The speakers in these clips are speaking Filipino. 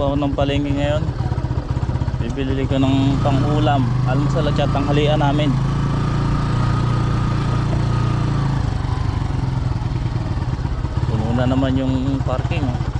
ako ng palengke ngayon. Bibili ko ng pangulam, almusal at tanghalian namin. Puno na naman yung parking. oh.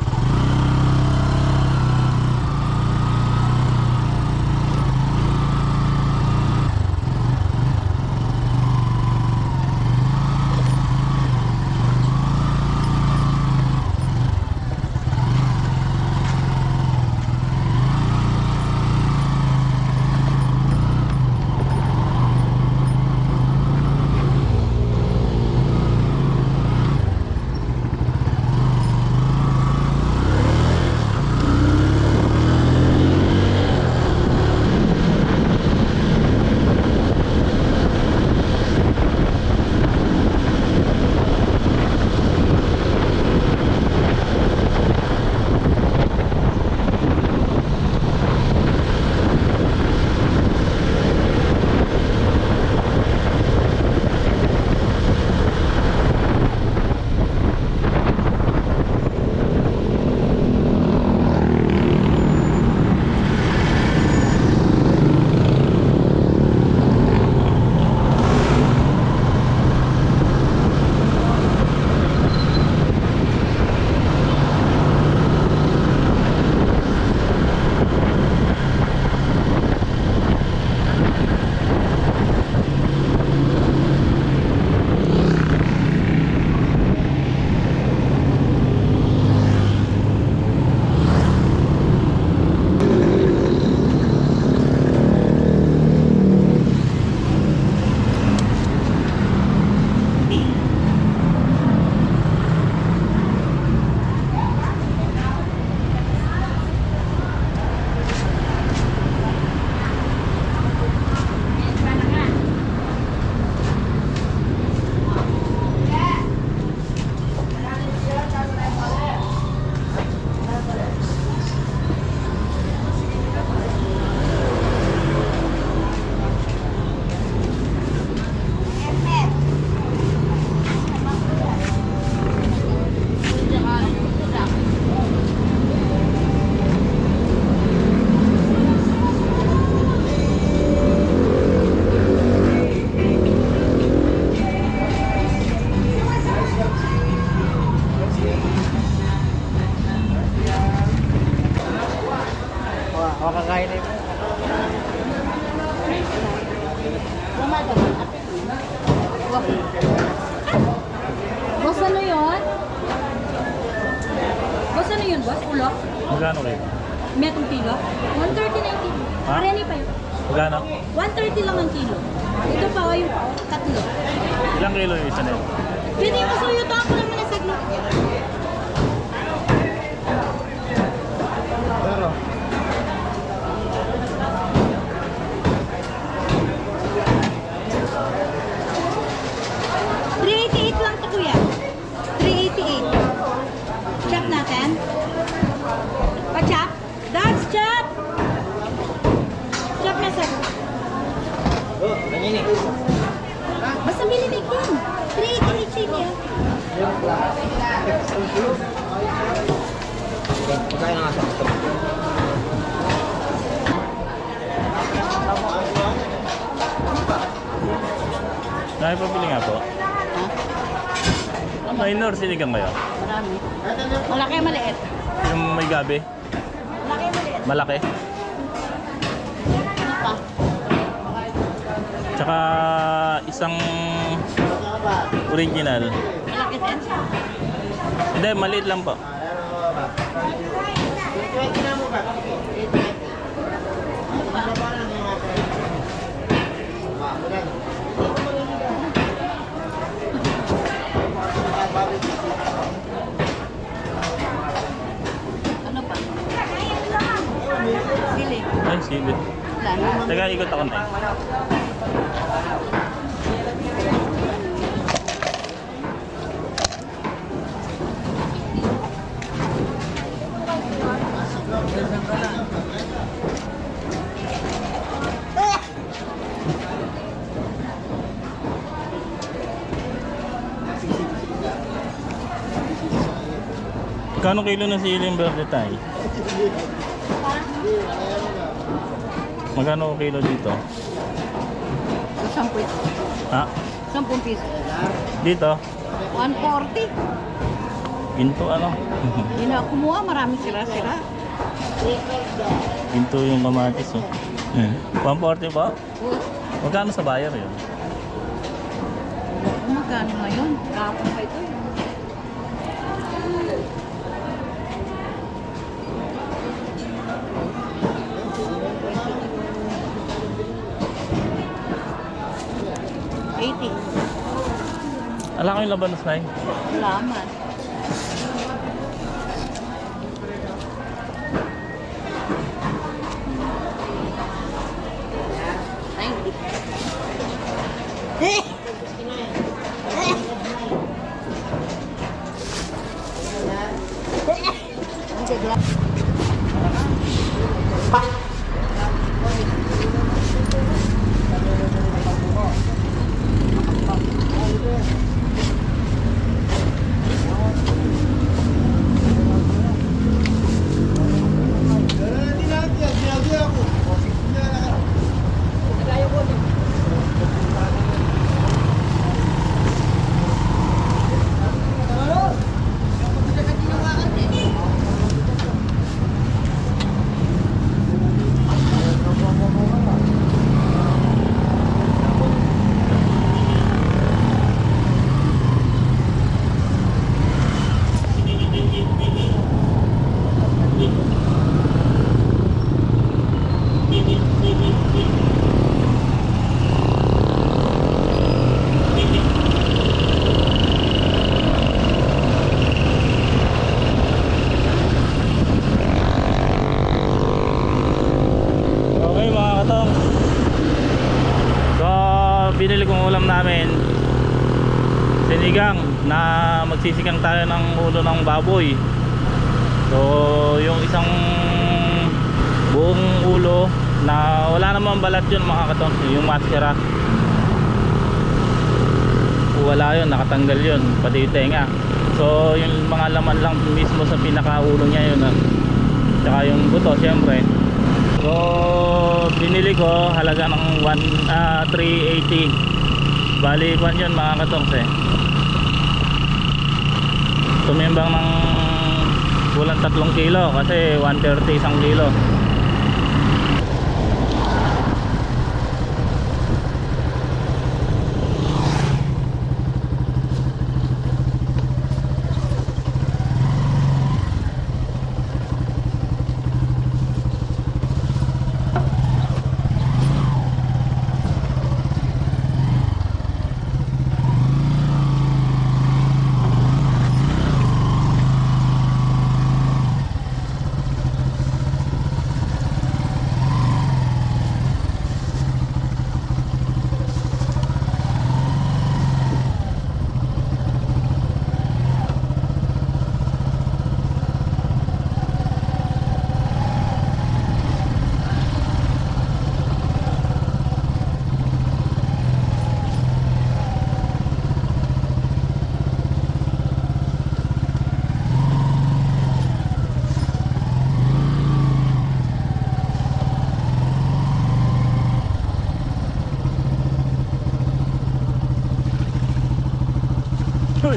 Pagkain na nga sa gusto. Nakipabili nga po. Minor, sinigang kayo? Marami. Malaki, maliit. Yung may gabi? Malaki, maliit. Malaki? Ano pa? Tsaka isang original. Hindi, maliit lang po. Ano pa? Sili. Ay, sili. Teka, ikot ako na kilo ng siling verde tayo? Magkano kilo dito? Sampu ito. Ha? Sampung piso. Dito? 140. Ginto ano? Yun na kumuha, marami sira-sira. Ginto yung kamatis oh. 140 ba? Oh, Magkano sa buyer yun? magkano ngayon? Kapon pa ito. eh. Eighty. Ala ko yung labanos na yun. Salamat. Ninety. Okay mga katong. So, binili kong ulam namin. Sinigang na magsisigang tayo ng ulo ng baboy. So, yung isang buong ulo na wala namang balat yun mga katong. Yung maskara. Wala yun, nakatanggal yun. Pati yung tenga. So, yung mga laman lang mismo sa pinakaulo niya yun. ah. Tsaka yung buto, syempre. So, binili ko halaga ng 1 ah, 380. Bali, kwan yun mga katongs eh. Tumimbang ng kulang 3 kilo kasi 130 isang kilo.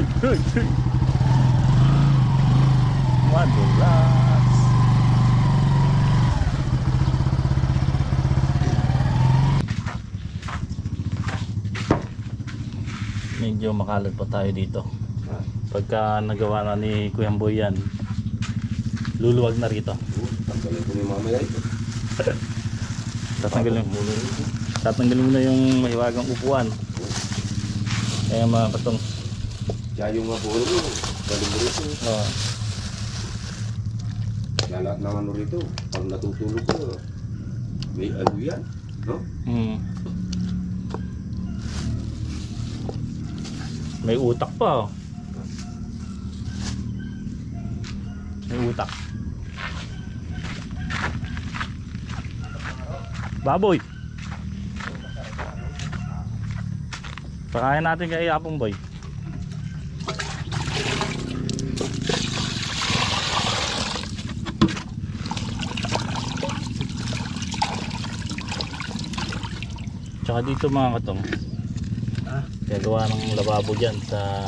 Hoy, hoy, hoy. Madulas. Medyo makalat pa tayo dito. Pagka nagawa na ni Kuya Boy yan, luluwag na rito. Tanggalin ko ni mamaya ito. Tatanggalin mo. Tatanggalin mo na yung mahiwagang upuan. Kaya mga katong Kaya yung mga buhol mo, galing mo rito. oh, Kaya lahat ng ano rito, pag natutulog ko, may ano yan. No? mm. May utak pa oh. May utak. Baboy. Pakain natin kay Apong Boy. Tsaka dito mga katong. Ah. Gagawa ng lababo dyan sa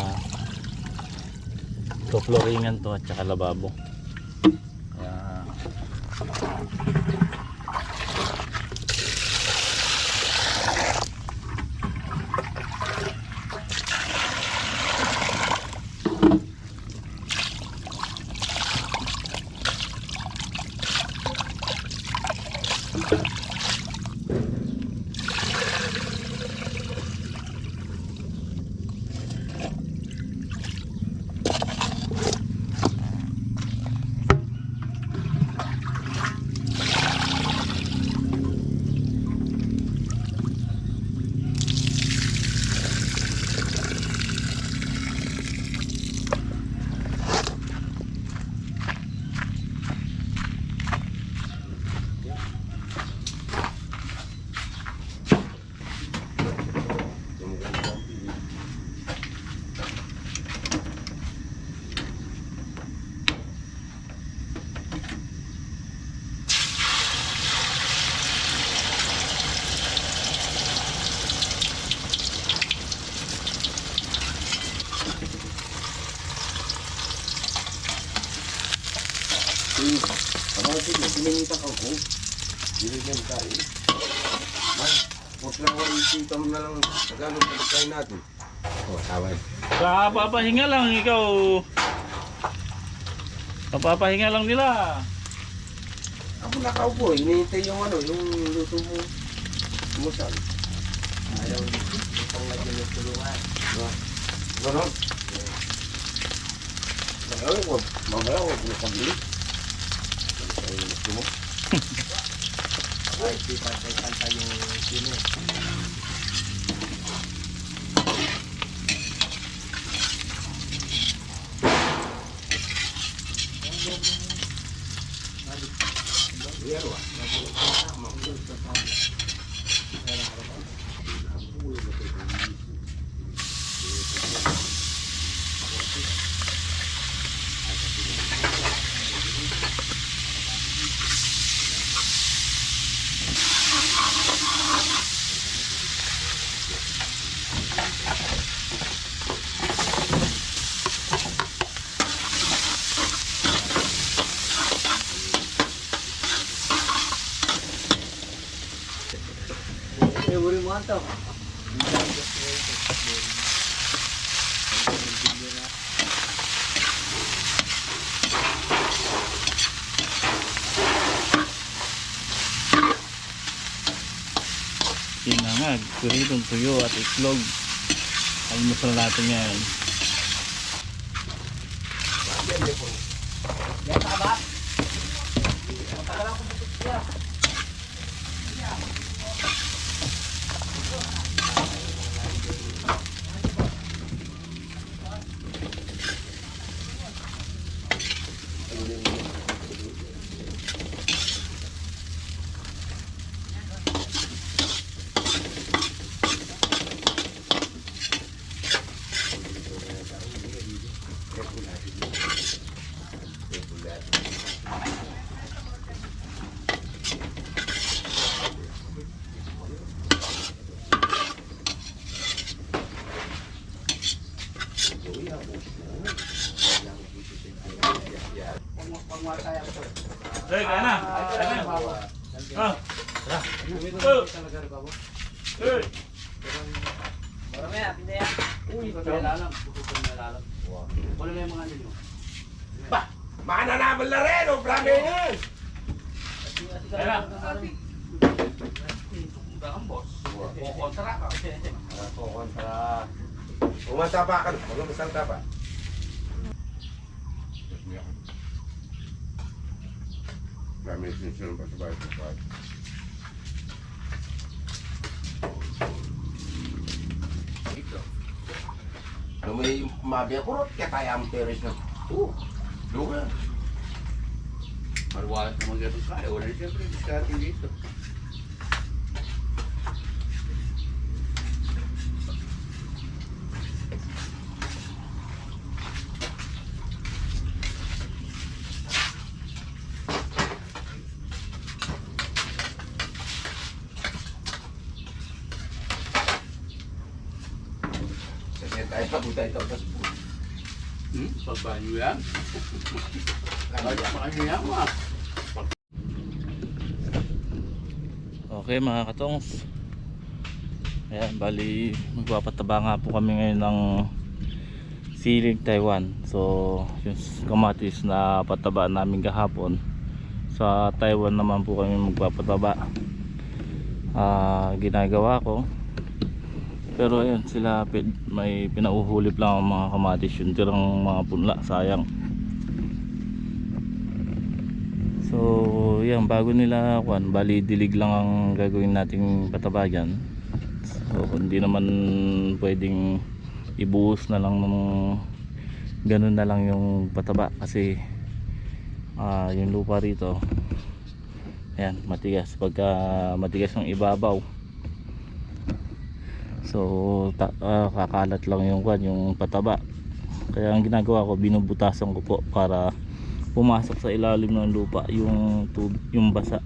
So flooringan to at saka lababo. Kaya Ako kasi sininita ka ko. Binigyan tayo. Man, huwag lang ako isita mo na lang Tagalog na pagkain natin. Oh, tama. Kapapahinga lang ikaw. Kapapahinga lang nila. Ako nakaupo, hinihintay yung ano, yung luto mo. Sumusal. Ayaw dito. Itong lagyan ng tulungan. Ganon. Mamaya ko, mamaya ko, kung pabili. Ay, gusto 来也可以翻拍看他有有没有。Tuyo at itlog. Almusal natin yan. Hey, kaya na. Kaya na. Ah. Oh. Hey. Marami, pinday yan. Uy, malalam. Malalam. Wala na yung mga ano nyo. Mananabal na rin, oh, brame yan! Kaya na. Ang boss. Kukontra ka. Ako, kontra. Umatapakan, mag-umasang tapa. Dami yung sinunod pa sa bahay sa bahay. Ano may mabiya kurot, kaya tayo ang teres na. Oo, lugar. Marwalat naman ganun kaya. Wala na siyempre, diskarte dito. Ito, ito, tapos po. Hmm? Pagbanyo yan? Makanyo yan. Okay mga katongs Ayan, bali magpapataba nga po kami ngayon ng siling Taiwan So, yung kamatis na pataba namin kahapon Sa Taiwan naman po kami magpapataba Ah, Ginagawa ko Pero ayun, sila may pinauhulip lang ang mga kamatis Yung tirang mga punla, sayang So, yan bago nila kuan, bali dilig lang ang gagawin nating pataba dyan. So, hindi naman pwedeng ibuhos na lang ng ganun na lang yung pataba kasi ah yung lupa rito ayan, matigas pagka matigas ng ibabaw so ta- ah, kakalat lang yung kuan, yung pataba. Kaya ang ginagawa ko binubutasan ko po para pumasok sa ilalim ng lupa yung tub yung basa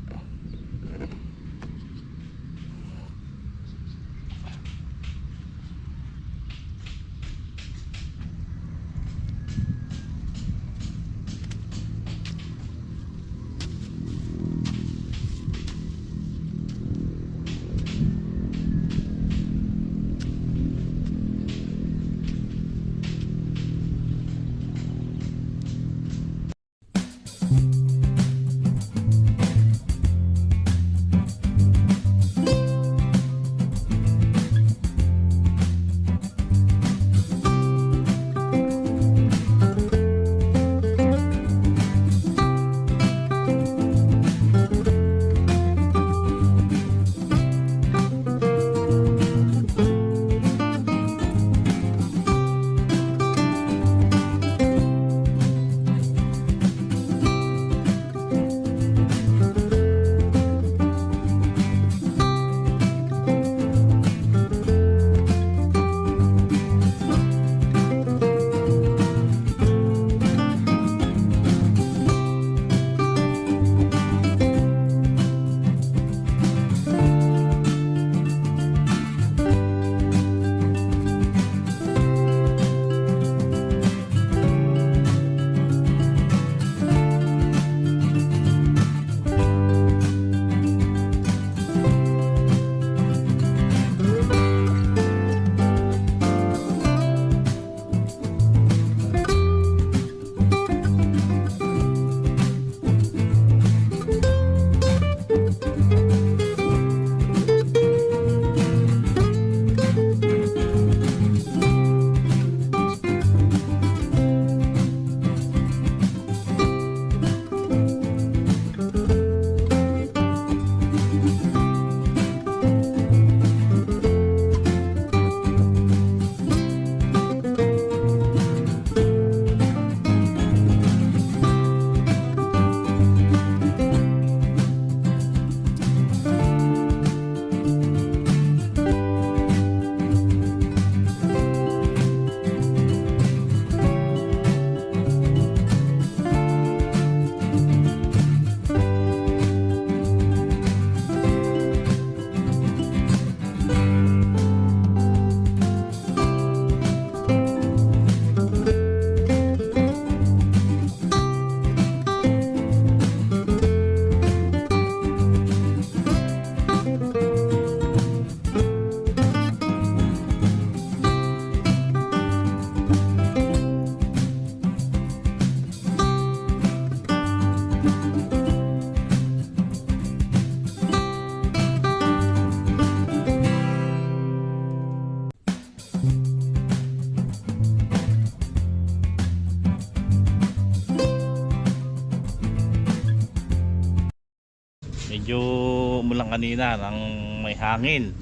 kanina ng may hangin.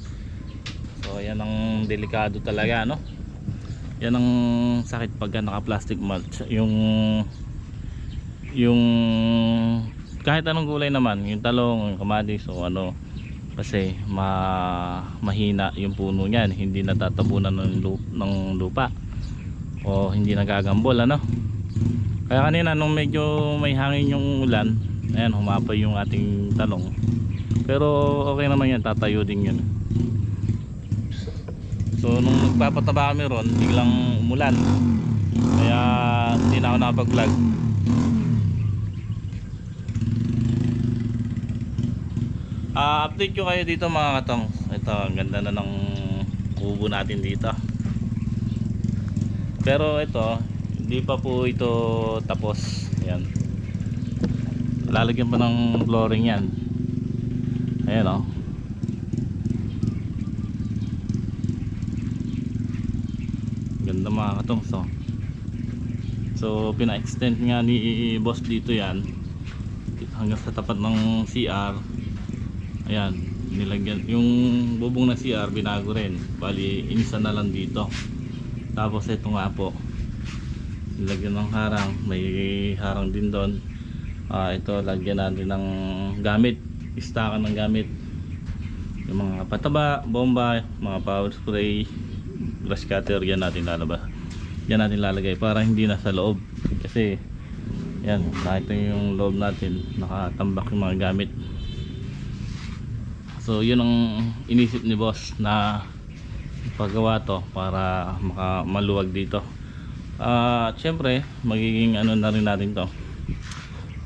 So yan ang delikado talaga no? Yan ang sakit pagka naka plastic mulch. Yung yung kahit anong gulay naman yung talong, yung kamatis o ano kasi ma, mahina yung puno niyan. Hindi natatabunan ng, lu- ng lupa. O hindi nagagambol ano? Kaya kanina nung medyo may hangin yung ulan ayan humapay yung ating talong pero okay naman yan tatayo din yun So nung nagpapataba kami ron, biglang umulan. Kaya hindi na ako nakapag-vlog. Ah, update ko kayo dito mga katong. Ito, ang ganda na ng kubo natin dito. Pero ito, hindi pa po ito tapos. Yan. Lalagyan pa ng flooring yan. Ayan oh. o. Ganda mga katong. So, so pina-extend nga ni boss dito yan. Hanggang sa tapat ng CR. Ayan. Nilagyan. Yung bubong ng CR binago rin. Bali, inisa na lang dito. Tapos ito nga po. Nilagyan ng harang. May harang din doon. Ah, ito lagyan natin ng gamit. Istakan ng gamit. Yung mga pataba, bomba, mga power spray, grass cutter yan natin lalabas. Yan natin lalagay para hindi na sa loob. Kasi yan, nakita yung loob natin, nakatambak yung mga gamit. So yun ang inisip ni boss na paggawa to para maka maluwag dito. Ah, syempre, magiging ano na rin natin to.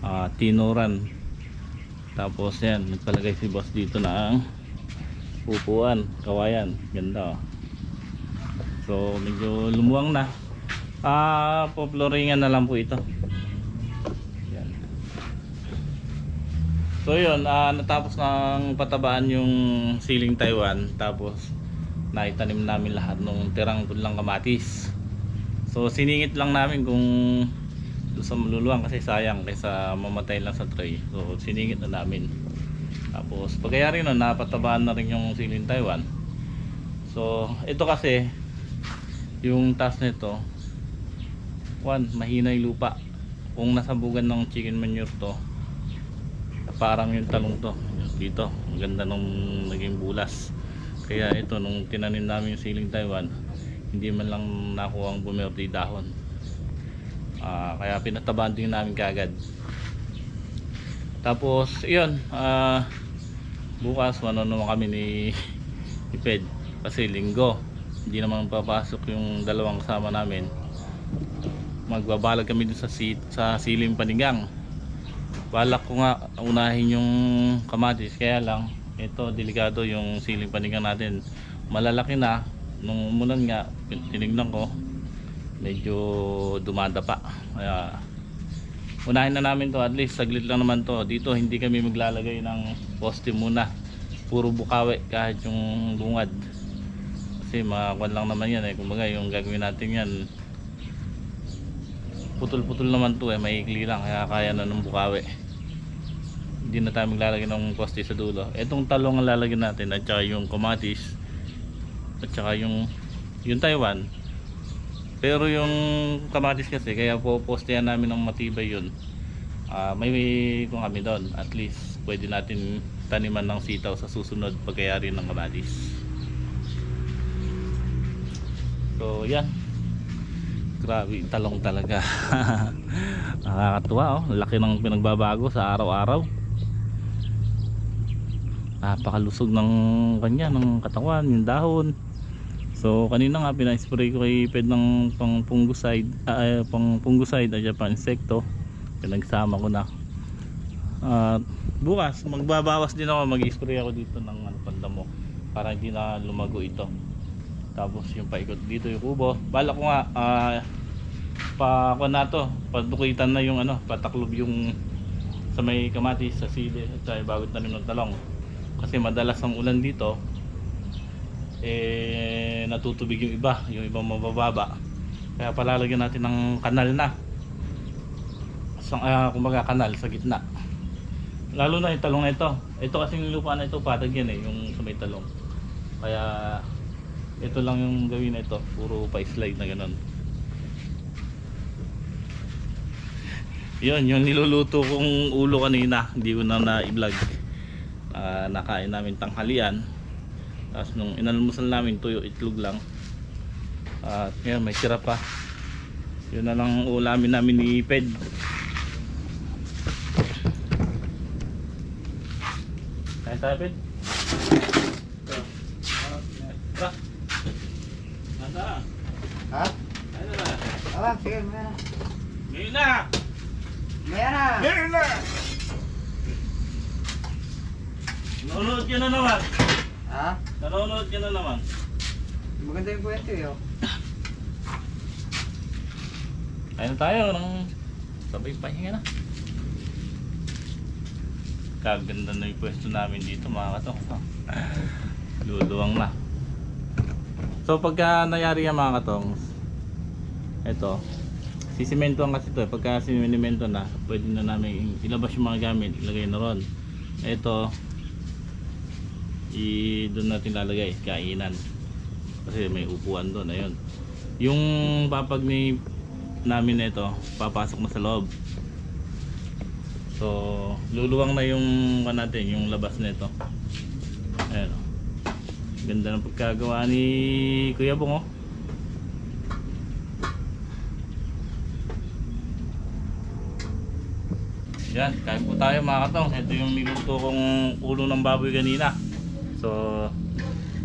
Ah, tinuran. Tapos yan, nagpalagay si boss dito na ang upuan, kawayan. Ganda oh. So medyo lumuwang na. Ah, poploringan na lang po ito. Yan. So yun, ah, natapos ng patabaan yung ceiling Taiwan tapos naitanim namin lahat ng tirang lang kamatis. So siningit lang namin kung doon sa maluluwang kasi sayang kaysa mamatay lang sa tray. So siningit na namin. Tapos pagkayari nun napatabaan na rin yung ceiling Taiwan. So ito kasi yung taas nito one mahina yung lupa kung nasabugan ng chicken manure to parang yung talong to dito ang ganda nung naging bulas kaya ito nung tinanim namin yung siling Taiwan hindi man lang nakuha ang bumerde dahon Ah, kaya pinatabahan din namin kagad tapos yun ah, bukas manonood kami ni ni Ped kasi linggo. Hindi naman papasok yung dalawang kasama namin. Magbabalag kami dun sa, si, sa siling panigang. Balak ko nga unahin yung kamatis kaya lang ito delikado yung siling panigang natin. Malalaki na. Nung umulan nga tinignan ko medyo dumada pa. Kaya unahin na namin to at least saglit lang naman to. Dito hindi kami maglalagay ng poste muna. Puro bukawi kahit yung bungad kasi makakuan lang naman yan eh. Kumbaga yung gagawin natin yan putol-putol naman to eh. Maikli lang kaya kaya na ng bukawi. Hindi na tayo maglalagay ng poste sa dulo. Etong talong ang lalagyan natin at saka yung kamatis at saka yung yung Taiwan pero yung kamatis kasi kaya po postehan namin ng matibay yun. Ah, may kung kami doon at least pwede natin taniman ng sitaw sa susunod pagkayari ng kamatis. So yan. Grabe talong talaga. Nakakatuwa oh. Laki ng pinagbabago sa araw-araw. Napakalusog ng kanya ng katawan yung dahon so kanina nga pina-spray ko kay Ped ng pang fungicide ah, eh, pang fungicide at pang insekto pinagsama ko na. At bukas magbabawas din ako mag-spray ako dito ng ano, pandamo. Para hindi na lumago ito. Tapos yung paikot dito yung kubo. Bala ko nga ah, pa kuha na to. Padukitan na yung ano pataklob yung sa may kamatis sa sili at sa bagot tanim ng talong. Kasi madalas ang ulan dito eh natutubig yung iba yung ibang mabababa. Kaya palalagyan natin ng kanal na. Sa uh, kumbaga kanal sa gitna. Lalo na yung talong na ito. Ito kasi yung lupa na ito patag yan eh yung sa may talong. Kaya ito lang yung gawin na ito. Puro pa slide na ganun. Yun yung niluluto kong ulo kanina. Hindi ko na na-vlog. Ah, nakain namin tanghalian tapos nung inalmusan namin tuyo itlog lang at ngayon may sira pa yun na lang ang ulamin namin ni Ped Kain tayo Ped Tara. Ha? Ayun na. Ah, sige, maya na. Ngayon na! Maya na! Ngayon na! Nanonood ka na naman. Ha? Nanonood ka na naman. Maganda yung kwento eh. oh. Ayun tayo ng sabay pahinga na. Kaganda na yung pwesto namin dito mga katong. Luluwang na. So pagka nangyari yan mga katong, ito, sisimentoan kasi ito. eh. Pagka sinimento na, pwede na namin ilabas yung mga gamit, ilagay na ron. Ito, i doon natin lalagay, kainan. Kasi may upuan doon, ayun. Yung papag ni namin na ito, papasok na sa loob. So, luluwang na yung natin, yung labas nito. Ayan. oh. Ganda ng pagkagawa ni Kuya Bong oh. Yan, kain po tayo mga katong. Ito yung niluto kong ulo ng baboy kanina. So,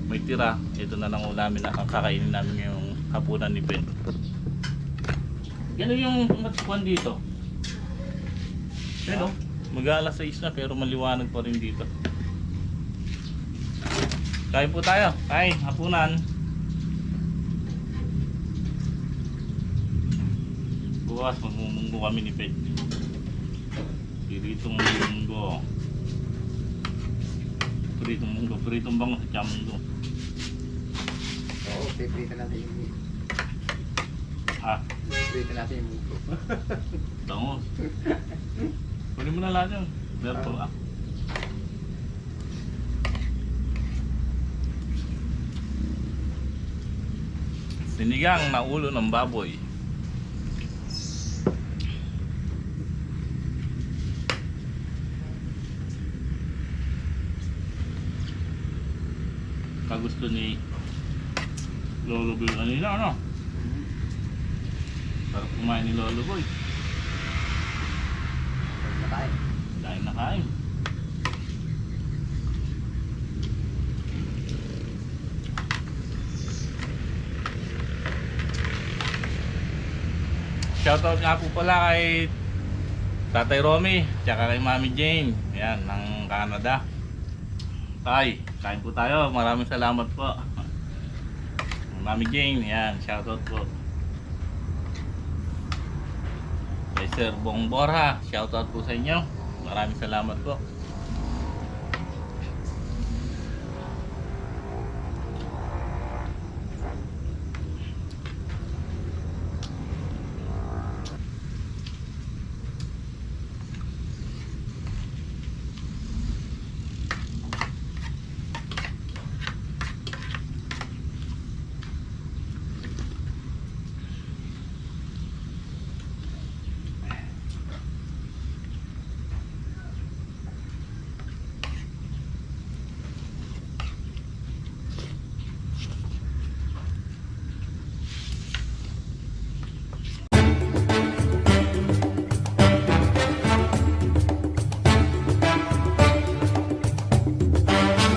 may tira. Ito na lang ulamin na kakainin namin ngayong hapunan ni Ben. Ganun yung matukuan dito. Pero, mag-alas 6 na pero maliwanag pa rin dito. Kain po tayo. Kain, hapunan. Bukas magmumunggo kami ni Pet. Piritong munggo. Piritong munggo. Piritong bango sa chamunggo. Oo, piprito natin yung Ha? Piprito natin yung mugo. Bango. Kunin mo na lahat yun. Meron po ah. Sinigang na ulo ng baboy. Kagusto ni Lolo Boy kanina, ano? Sarap kumain ni Lolo Boy. Na tayo. Dahil nakain. Shoutout nga po pala kay Tatay Romy, tsaka kay Mami Jane, yan, ng Canada. Tay, kain po tayo. Maraming salamat po. Mami Jane, yan, shoutout po. Kay Sir Bong Borha, shoutout po sa inyo. Maraming salamat po.